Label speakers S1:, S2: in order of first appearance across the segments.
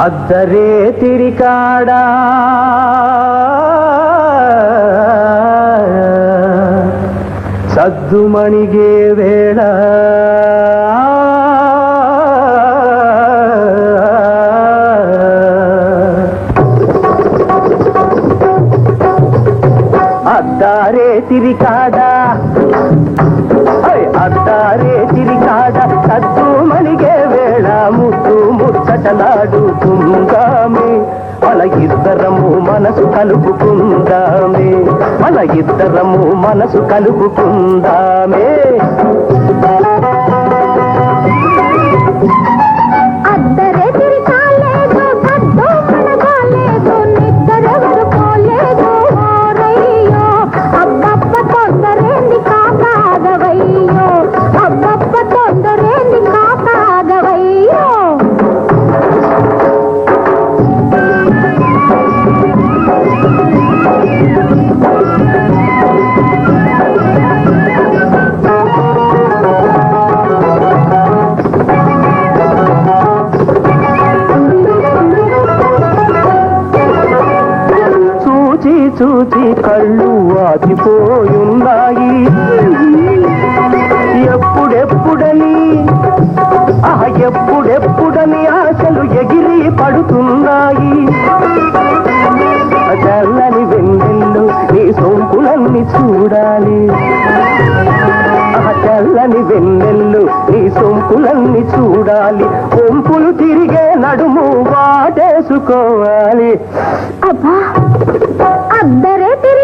S1: అద్దరే తిరికాడా? సద్దుమణిగే వేళ. అద్దారే తిరికాడా? ఓయ్ అద్దారే తిరిగాడ కద్దు మణిగే వేళ ముద్దు ముచ్చటలాడుకుందామే మన ఇద్దరము మనసు కలుపుకుందామే. మన ఇద్దరము మనసు కలుపుకుందామే.
S2: అయ్యో
S1: చూచి కళ్ళు ఆగిపోయున్నాయి ఎప్పుడెప్పుడని ఆ ఎప్పుడెప్పుడని ఆశలు ఎగిరి పడుతున్నాయి. చల్లని వెన్నెల్లు నీ సొంపులన్నీ చూడాలి. ఆ చల్లని వెన్నెల్లు సొంపులన్నీ చూడాలి. సొంపులు తిరిగే నడుము వాటేసుకోవాలి.
S2: అబ్బా అద్దరే తిరిగి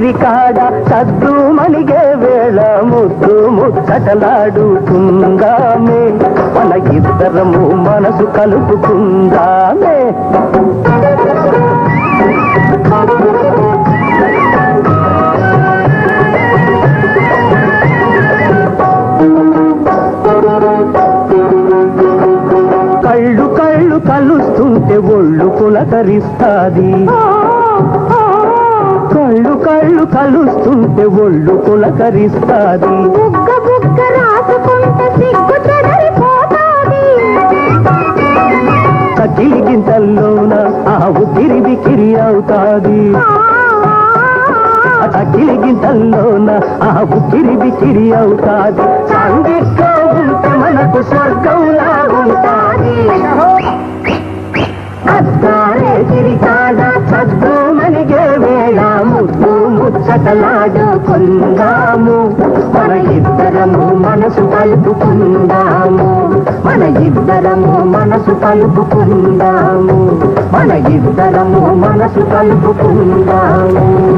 S1: అద్దారే తిరికాడ సద్దు మణిగే వేళ ముద్దు ముచ్చటలాడుకుందామే మన ఇద్దరము మనసు కలుపుకుందామే. కళ్ళు కళ్ళు కలుస్తుంటే ఒళ్ళు పులకరిస్తాది. కళ్ళు కలుస్తుంటే ఒళ్ళు పులకరిస్తాది.
S2: బుగ్గ బుగ్గ రాసుకుంటే సిగ్గు చెదరిపోతాది.
S1: కటిలి గింతల్లోన ఆవు తిరిగి కిరి అవుతాది. కటిలి గింతల్లోన ఆవు తిరిగి కిరి అవుతాది. సంగీతం ఉంటే మనకు స్వర్గంలా ఉంటాది. ముచ్చటలాడుకుందాము మన ఇద్దరము మనసు కలుపుకుందాము. మన ఇద్దరము మనసు కలుపుకుందాము. మన ఇద్దరము మనసు కలుపుకుందాము.